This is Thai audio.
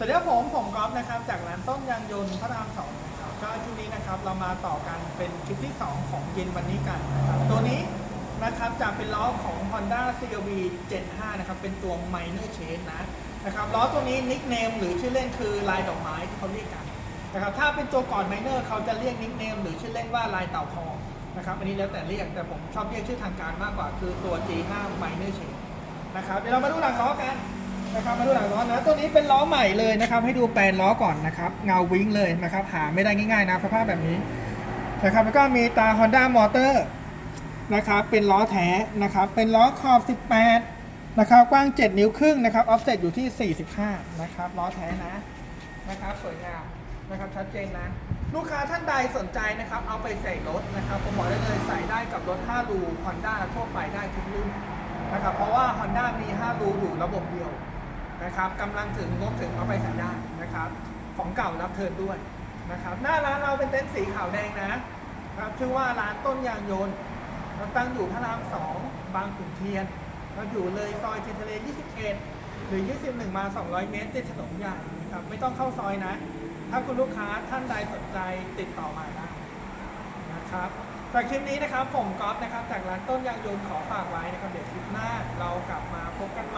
สวัสดีครับผมผมก๊อฟนะครับจากร้านต้นยางยนต์พระรามสองนะครับก็ชุดนี้นะครับเรามาต่อกันเป็นคลิปที่ 2 ของเย็นวันนี้กันนะครับตัวนี้นะครับจะเป็นล้อของ Honda CRV Gen 5นะครับเป็นตัว Minor Change นะนะครับล้อตัวนี้นิกเนมหรือชื่อเล่นคือลายดอกไม้ที่เขาเรียกกันนะครับถ้าเป็นตัวก่อน Minor เขาจะเรียกนิกเนมหรือชื่อเล่นว่าลายเต่าทองนะครับอันนี้แล้วแต่เรียกแต่ผมชอบเรียกชื่อทางการมากกว่า คือตัว G5 Minor Change นะครับเดี๋ยวเรามาดูหลังล้อกัน นะครับมาดูหลังล้อนะตัวนี้เป็นล้อใหม่เลยนะครับ ให้ดูแปลนล้อก่อนนะครับเงาวิ้งเลยนะครับ หาไม่ได้ง่ายๆนะสภาพแบบนี้นะครับแล้วก็มีตา Honda Motor นะครับเป็นล้อแท้นะครับ เป็นล้อขอบ 18 นะครับ กว้าง 7 นิ้วครึ่งนะครับออฟเซตอยู่ที่ 45 นะครับล้อแท้นะนะครับสวยงามนะครับชัดเจนนะ ลูกค้าท่านใดสนใจนะครับ เอาไปใส่รถนะครับผมบอกได้เลยใส่ได้กับรถ 5 รู Honda ทั่วไปได้ทุกรุ่นนะครับเพราะว่า Honda มี 5 รูอยู่ระบบเดียว นะครับกำลังถึงงบถึงเอาไปใส่ได้นะครับ ของเก่ารับเทิร์นด้วยนะครับ หน้าร้านเราเป็นเต็นท์สีขาวแดงนะครับชื่อว่าร้านต้นยางยนต์เราตั้งอยู่พระรามสองบางขุนเทียน เราอยู่เลยซอยเทียนทะเล 21 หรือ 21 มา 200 เมตรติดถนนใหญ่นะครับไม่ต้องเข้าซอยนะ ถ้าคุณลูกค้าท่านใดสนใจติดต่อมาได้นะครับจากคลิปนี้นะครับผมก๊อฟนะครับ จากร้านต้นยางยนต์ขอฝากไว้นะครับ เดี๋ยวคลิปหน้าเรากลับมาพบกันใหม่